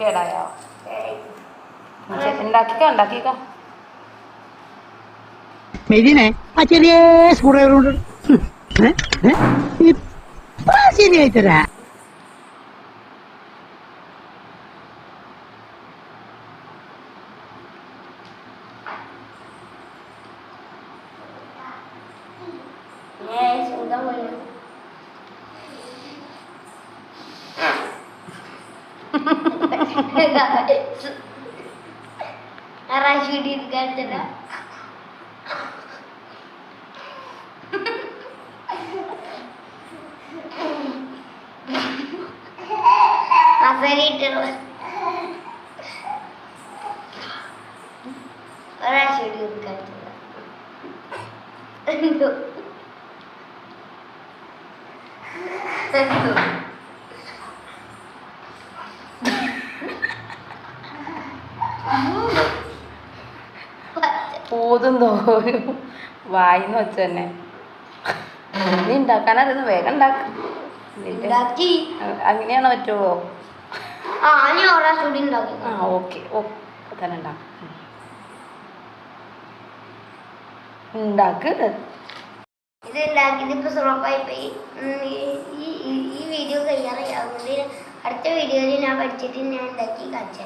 കേടായോ ഏയ്. ഉണ്ടാക്കിക്കോ ഉണ്ടാക്കിക്കോ മെതിനെ ആ ചെറിയ സ്ക്രൂഡ്രൈവറുണ്ട് ഇപ്പൊ ശരിയായി തരാ ഞാൻ സ്വന്തം പോലെ ராசி இருக்காச்சுன்னா பசரிட்டு ராசி இருக்காச்சுன்னா Thank you. ഊതും തോരും വായിന്ന് വെച്ച തന്നെ. നീ ഉണ്ടാക്കാൻ അറിയുന്നു വേഗം ഉണ്ടാക്കും അങ്ങനെയാണോ പറ്റുള്ളൂ ആ ഈ വീഡിയോ അടുത്ത വീഡിയോയിൽ ഞാൻ പഠിച്ചിട്ട് ഞാൻ ഉണ്ടാക്കി കാണിച്ചു